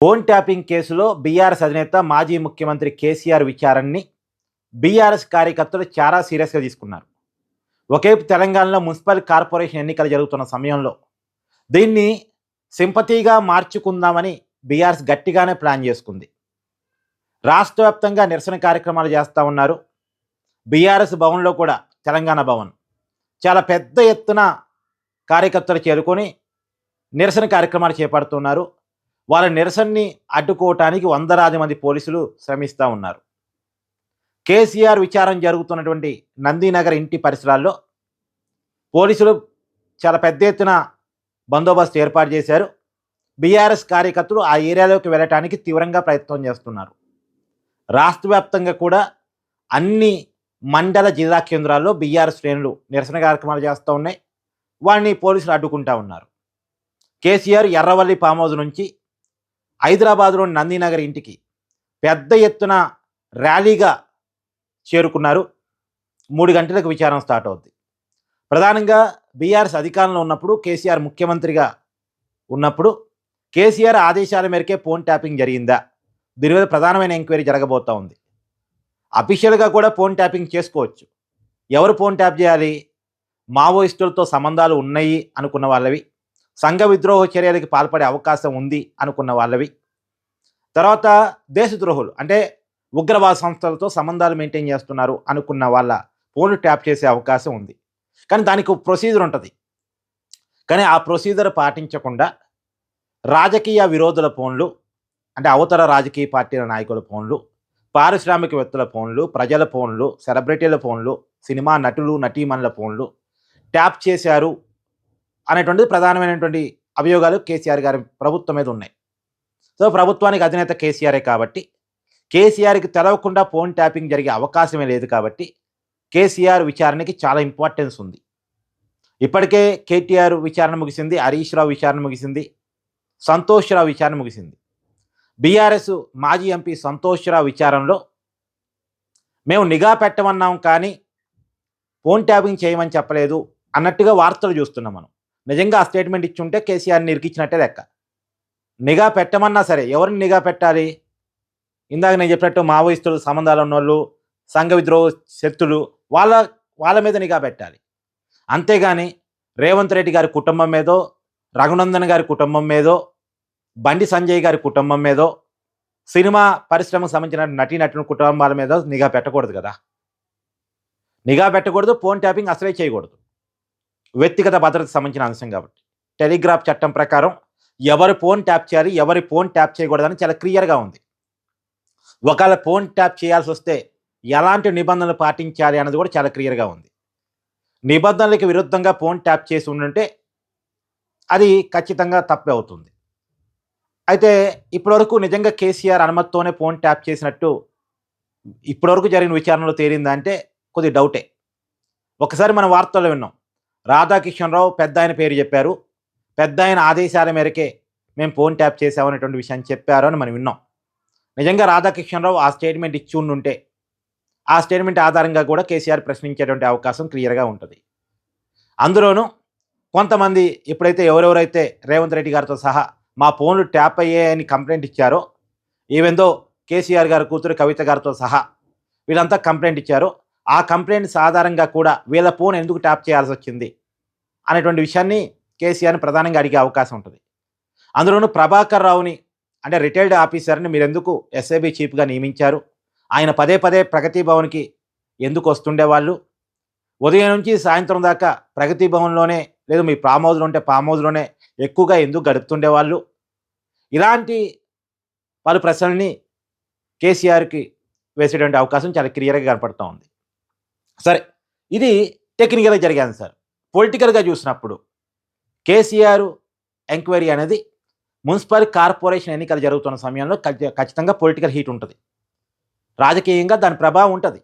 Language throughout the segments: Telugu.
ఫోన్ ట్యాపింగ్ కేసులో బీఆర్ఎస్ అధినేత మాజీ ముఖ్యమంత్రి కేసీఆర్ విచారణని బీఆర్ఎస్ కార్యకర్తలు చాలా సీరియస్గా తీసుకున్నారు. ఒకవైపు తెలంగాణలో మున్సిపల్ కార్పొరేషన్ ఎన్నికలు జరుగుతున్న సమయంలో దీన్ని సింపతిగా మార్చుకుందామని బీఆర్ఎస్ గట్టిగానే ప్లాన్ చేసుకుంది. రాష్ట్ర వ్యాప్తంగా నిరసన కార్యక్రమాలు చేస్తూ ఉన్నారు. బీఆర్ఎస్ భవన్లో కూడా తెలంగాణ భవన్. చాలా పెద్ద ఎత్తున కార్యకర్తలు చేరుకొని నిరసన కార్యక్రమాలు చేపడుతున్నారు. వాళ్ళ నిరసనని అడ్డుకోవటానికి వందలాది మంది పోలీసులు శ్రమిస్తూ ఉన్నారు. కేసీఆర్ విచారం జరుగుతున్నటువంటి నందీనగర్ ఇంటి పరిసరాల్లో పోలీసులు చాలా పెద్ద ఎత్తున బందోబస్తు ఏర్పాటు చేశారు. బీఆర్ఎస్ కార్యకర్తలు ఆ ఏరియాలోకి వెళ్ళటానికి తీవ్రంగా ప్రయత్నం చేస్తున్నారు. రాష్ట్ర వ్యాప్తంగా కూడా అన్ని మండల జిల్లా కేంద్రాల్లో బీఆర్ఎస్ శ్రేణులు నిరసన కార్యక్రమాలు చేస్తూ ఉన్నాయి. వాడిని పోలీసులు అడ్డుకుంటా ఉన్నారు. కేసీఆర్ ఎర్రవల్లి ఫామ్ హౌస్ నుంచి హైదరాబాద్లోని నందీనగర్ ఇంటికి పెద్ద ఎత్తున ర్యాలీగా చేరుకున్నారు. మూడు గంటలకు విచారణ స్టార్ట్ అవుద్ది. ప్రధానంగా బీఆర్ఎస్ అధికారంలో ఉన్నప్పుడు కేసీఆర్ ముఖ్యమంత్రిగా ఉన్నప్పుడు కేసీఆర్ ఆదేశాల మేరకే ఫోన్ ట్యాపింగ్ జరిగిందా? దీని మీద ప్రధానమైన ఎంక్వైరీ జరగబోతా ఉంది. అఫీషియల్గా కూడా ఫోన్ ట్యాపింగ్ చేసుకోవచ్చు. ఎవరు ఫోన్ ట్యాప్ చేయాలి? మావోయిస్టులతో సంబంధాలు ఉన్నాయి అనుకున్న వాళ్ళవి. సంఘ విద్రోహ చర్యలకి పాల్పడే అవకాశం ఉంది అనుకున్న వాళ్ళవి. తర్వాత దేశద్రోహులు అంటే ఉగ్రవాద సంస్థలతో సంబంధాలు మెయింటైన్ చేస్తున్నారు అనుకున్న వాళ్ళ ఫోన్లు ట్యాప్ చేసే అవకాశం ఉంది. కానీ దానికి ప్రొసీజర్ ఉంటుంది. కానీ ఆ ప్రొసీజర్ పాటించకుండా రాజకీయ విరోధుల ఫోన్లు అంటే అవతల రాజకీయ పార్టీల నాయకుల ఫోన్లు పారిశ్రామికవేత్తల ఫోన్లు ప్రజల ఫోన్లు సెలబ్రిటీల ఫోన్లు సినిమా నటులు నటీమణుల ఫోన్లు ట్యాప్ చేశారు అనేటువంటిది ప్రధానమైనటువంటి అభియోగాలు కేసీఆర్ గారి ప్రభుత్వం మీద ఉన్నాయి. సో ప్రభుత్వానికి అధినేత కేసీఆరే కాబట్టి కేసీఆర్కి తెలవకుండా ఫోన్ ట్యాపింగ్ జరిగే అవకాశమే లేదు కాబట్టి కేసీఆర్ విచారణకి చాలా ఇంపార్టెన్స్ ఉంది. ఇప్పటికే కేటీఆర్ విచారణ ముగిసింది హరీష్ రావు విచారణ ముగిసింది సంతోష్ రావు విచారణ ముగిసింది. బీఆర్ఎస్ మాజీ ఎంపీ సంతోష్ రావు విచారణలో మేము నిఘా పెట్టమన్నాం కానీ ఫోన్ ట్యాపింగ్ చేయమని చెప్పలేదు అన్నట్టుగా వార్తలు చూస్తున్నాం మనం. నిజంగా ఆ స్టేట్మెంట్ ఇచ్చుంటే కేసీఆర్ని ఇరికిచ్చినట్టే లెక్క. నిఘా పెట్టమన్నా సరే ఎవరిని నిఘా పెట్టాలి? ఇందాక నేను చెప్పినట్టు మావోయిస్టులు సంబంధాలు ఉన్నోళ్ళు సంఘ విద్రోహ శక్తులు వాళ్ళ వాళ్ళ మీద నిఘా పెట్టాలి. అంతేగాని రేవంత్ రెడ్డి గారి కుటుంబం మీదో రఘునందన్ గారి కుటుంబం మీదో బండి సంజయ్ గారి కుటుంబం మీదో సినిమా పరిశ్రమకు సంబంధించిన నటీనటుల కుటుంబాల మీద నిఘా పెట్టకూడదు కదా. నిఘా పెట్టకూడదు ఫోన్ ట్యాపింగ్ అసలే చేయకూడదు. వ్యక్తిగత భద్రతకు సంబంధించిన అంశం కాబట్టి. టెలిగ్రాఫ్ చట్టం ప్రకారం ఎవరి ఫోన్ ట్యాప్ చేయాలి ఎవరి ఫోన్ ట్యాప్ చేయకూడదని చాలా క్లియర్గా ఉంది. ఒకవేళ ఫోన్ ట్యాప్ చేయాల్సి వస్తే ఎలాంటి నిబంధనలు పాటించాలి అన్నది కూడా చాలా క్లియర్గా ఉంది. నిబంధనలకు విరుద్ధంగా ఫోన్ ట్యాప్ చేసి ఉండుంటే అది ఖచ్చితంగా తప్పే అవుతుంది. అయితే ఇప్పటివరకు నిజంగా కేసీఆర్ అనుమతితోనే ఫోన్ ట్యాప్ చేసినట్టు ఇప్పటివరకు జరిగిన విచారణలో తేలిందంటే కొద్ది డౌటే. ఒకసారి మనం వార్తల్లో విన్నాం. రాధాకిషన్రావు పెద్ద ఆయన పేరు చెప్పారు. పెద్ద ఆయన ఆదేశాల మేరకే మేము ఫోన్ ట్యాప్ చేసామనేటువంటి విషయాన్ని చెప్పారు అని మనం విన్నాం. నిజంగా రాధాకిషన్రావు ఆ స్టేట్మెంట్ ఇచ్చి ఉండుంటే ఆ స్టేట్మెంట్ ఆధారంగా కూడా కేసీఆర్ ప్రశ్నించేటువంటి అవకాశం క్లియర్గా ఉంటుంది. అందులోనూ కొంతమంది ఎప్పుడైతే ఎవరెవరైతే రేవంత్ రెడ్డి గారితో సహా మా ఫోన్లు ట్యాప్ అయ్యాయని కంప్లైంట్ ఇచ్చారో ఈవెందో కేసీఆర్ గారు కూతురు కవిత గారితో సహా వీళ్ళంతా కంప్లైంట్ ఇచ్చారో ఆ కంప్లైంట్స్ ఆధారంగా కూడా వీళ్ళ ఫోన్ ఎందుకు ట్యాప్ చేయాల్సి వచ్చింది అనేటువంటి విషయాన్ని కేసీఆర్ని ప్రధానంగా అడిగే అవకాశం ఉంటుంది. అందులోనూ ప్రభాకర్ రావుని అంటే రిటైర్డ్ ఆఫీసర్ని మీరు ఎందుకు ఎస్ఏబి చీఫ్గా నియమించారు? ఆయన పదే పదే ప్రగతి భవన్కి ఎందుకు వస్తుండేవాళ్ళు ఉదయం నుంచి సాయంత్రం దాకా ప్రగతి భవన్లోనే లేదు మీ ఫామ్ హౌస్లో ఉంటే ఫామ్ హౌస్లోనే ఎక్కువగా ఎందుకు గడుపుతుండేవాళ్ళు ఇలాంటి పలు ప్రశ్నల్ని కేసీఆర్కి వేసేటువంటి అవకాశం చాలా క్లియర్గా కనపడుతూ ఉంది. సరే ఇది టెక్నికల్గా జరిగాను సార్. పొలిటికల్గా చూసినప్పుడు కేసీఆర్ ఎంక్వైరీ అనేది మున్సిపల్ కార్పొరేషన్ ఎన్నికలు జరుగుతున్న సమయంలో ఖచ్చితంగా పొలిటికల్ హీట్ ఉంటుంది. రాజకీయంగా దాని ప్రభావం ఉంటుంది.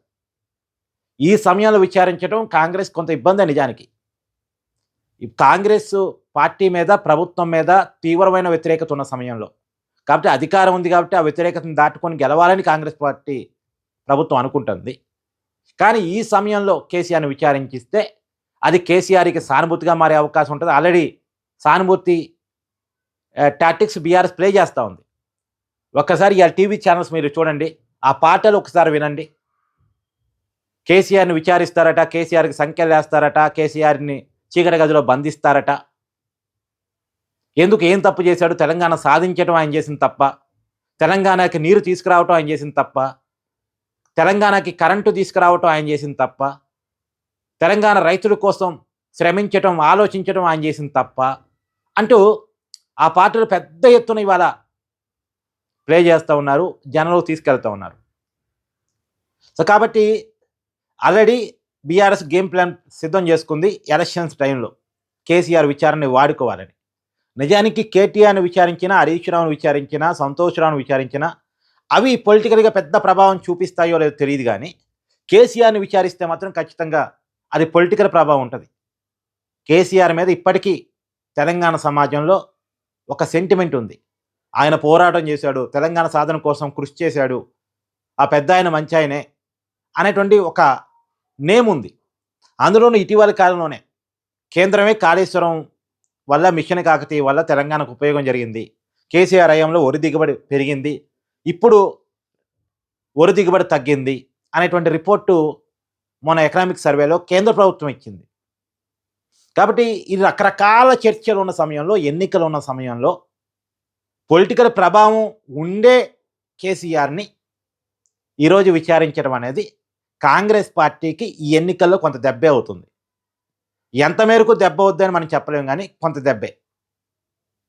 ఈ సమయంలో విచారించడం కాంగ్రెస్ కొంత ఇబ్బంది నిజానికి. కాంగ్రెస్ పార్టీ మీద ప్రభుత్వం మీద తీవ్రమైన వ్యతిరేకత ఉన్న సమయంలో. కాబట్టి అధికారం ఉంది కాబట్టి ఆ వ్యతిరేకతను దాటుకొని గెలవాలని కాంగ్రెస్ పార్టీ ప్రభుత్వం అనుకుంటుంది. కానీ ఈ సమయంలో కేసీఆర్ని విచారించిస్తే అది కేసీఆర్కి సానుభూతిగా మారే అవకాశం ఉంటుంది. ఆల్రెడీ సానుభూతి టాటిక్స్ బీఆర్ఎస్ ప్లే చేస్తూ ఉంది. ఒక్కసారి ఇవాళ టీవీ ఛానల్స్ మీరు చూడండి. ఆ పాటలు ఒకసారి వినండి. కేసీఆర్ని విచారిస్తారట కేసీఆర్కి సంఖ్యలు వేస్తారట కేసీఆర్ని చీకటి గదిలో బంధిస్తారట. ఎందుకు ఏం తప్పు చేశాడు? తెలంగాణ సాధించడం ఆయన చేసింది తప్ప తెలంగాణకి నీరు తీసుకురావటం ఆయన చేసింది తప్ప తెలంగాణకి కరెంటు తీసుకురావటం ఆయన చేసింది తప్ప తెలంగాణ రైతుల కోసం శ్రమించటం ఆలోచించడం ఆయన చేసింది తప్ప అంటూ ఆ పార్టీలు పెద్ద ఎత్తున ఇవాళ ప్లే చేస్తూ ఉన్నారు జనంలో తీసుకెళ్తూ ఉన్నారు. సో కాబట్టి ఆల్రెడీ బీఆర్ఎస్ గేమ్ ప్లాన్ సిద్ధం చేసుకుంది ఎలక్షన్స్ టైంలో. కేసీఆర్ విచారణని వాడుకోవాలని. నిజానికి కేటీఆర్ని విచారించినా హరీష్ రావును విచారించినా సంతోష్ రావును విచారించినా అవి పొలిటికల్గా పెద్ద ప్రభావం చూపిస్తాయో లేదో తెలియదు కానీ కేసీఆర్ని విచారిస్తే మాత్రం ఖచ్చితంగా అది పొలిటికల్ ప్రభావం ఉంటుంది. కేసీఆర్ మీద ఇప్పటికీ తెలంగాణ సమాజంలో ఒక సెంటిమెంట్ ఉంది. ఆయన పోరాటం చేశాడు తెలంగాణ సాధన కోసం కృషి చేశాడు ఆ పెద్ద ఆయన మంచి ఆయనే అనేటువంటి ఒక నేమ్ ఉంది. అందులోనూ ఇటీవల కాలంలోనే కేంద్రమే కాళేశ్వరం వల్ల మిషన్ కాకతీయ వల్ల తెలంగాణకు ఉపయోగం జరిగింది. కేసీఆర్ హయాంలో వరి దిగుబడి పెరిగింది. ఇప్పుడు వరి దిగుబడి తగ్గింది అనేటువంటి రిపోర్టు మన ఎకనామిక్ సర్వేలో కేంద్ర ప్రభుత్వం ఇచ్చింది కాబట్టి ఇది రకరకాల చర్చలు ఉన్న సమయంలో ఎన్నికలు ఉన్న సమయంలో పొలిటికల్ ప్రభావం ఉండే కేసీఆర్ని ఈరోజు విచారించడం అనేది కాంగ్రెస్ పార్టీకి ఈ ఎన్నికల్లో కొంత దెబ్బే అవుతుంది. ఎంత మేరకు దెబ్బ అవుద్దని మనం చెప్పలేము కానీ కొంత దెబ్బే.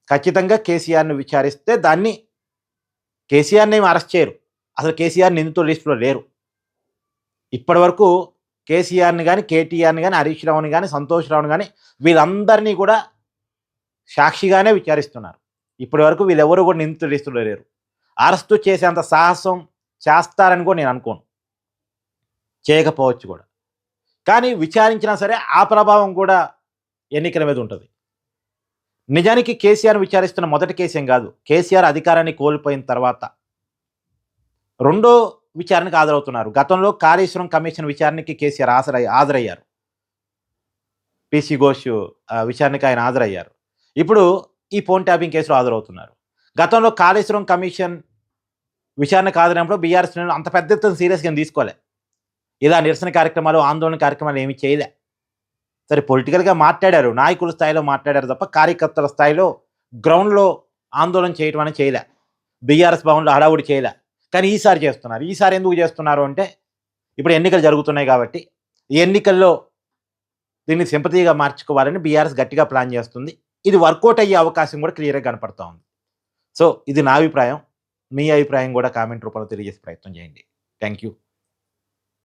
ఖచ్చితంగా కేసీఆర్ని విచారిస్తే దాన్ని కేసీఆర్ని ఏమి అరెస్ట్ చేయరు. అసలు కేసీఆర్ నిందితుల లిస్టులో లేరు. ఇప్పటి వరకు కేసీఆర్ని కానీ కేటీఆర్ని కానీ హరీష్ రావుని కానీ సంతోష్ రావుని కానీ వీళ్ళందరినీ కూడా సాక్షిగానే విచారిస్తున్నారు. ఇప్పటి వరకు వీళ్ళెవరు కూడా నిందితుల లిస్టులో లేరు. అరెస్టు చేసేంత సాహసం చేస్తారని కూడా నేను అనుకోను. చేయకపోవచ్చు కూడా. కానీ విచారించినా సరే ఆ ప్రభావం కూడా ఎన్నికల మీద ఉంటుంది. నిజానికి కేసీఆర్ విచారిస్తున్న మొదటి కేసు ఏం కాదు. కేసీఆర్ అధికారాన్ని కోల్పోయిన తర్వాత రెండో విచారణకు హాజరవుతున్నారు. గతంలో కాళేశ్వరం కమిషన్ విచారణకి కేసీఆర్ హాజరై హాజరయ్యారు. పిసి ఘోష్ ఆ, విచారణకి ఆయన హాజరయ్యారు. ఇప్పుడు ఈ ఫోన్ ట్యాపింగ్ కేసులో హాజరవుతున్నారు. గతంలో కాళేశ్వరం కమిషన్ విచారణకు హాజరైనప్పుడు బీఆర్ఎస్ అంత పెద్ద ఎత్తున సీరియస్గా తీసుకోలే. ఇలా నిరసన కార్యక్రమాలు ఆందోళన కార్యక్రమాలు ఏమి చేయలే. సరే పొలిటికల్గా మాట్లాడారు నాయకుల స్థాయిలో మాట్లాడారు తప్ప కార్యకర్తల స్థాయిలో గ్రౌండ్లో ఆందోళన చేయటం అనేది చేయలే. బీఆర్ఎస్ భవన్లో హడావుడి చేయలే. కానీ ఈసారి చేస్తున్నారు. ఈసారి ఎందుకు చేస్తున్నారు అంటే ఇప్పుడు ఎన్నికలు జరుగుతున్నాయి కాబట్టి ఈ ఎన్నికల్లో దీన్ని సింపతిగా మార్చుకోవాలని బీఆర్ఎస్ గట్టిగా ప్లాన్ చేస్తుంది. ఇది వర్కౌట్ అయ్యే అవకాశం కూడా క్లియర్గా కనపడుతూ ఉంది. సో ఇది నా అభిప్రాయం. మీ అభిప్రాయం కూడా కామెంట్ రూపంలో తెలియజేసే ప్రయత్నం చేయండి. Thank you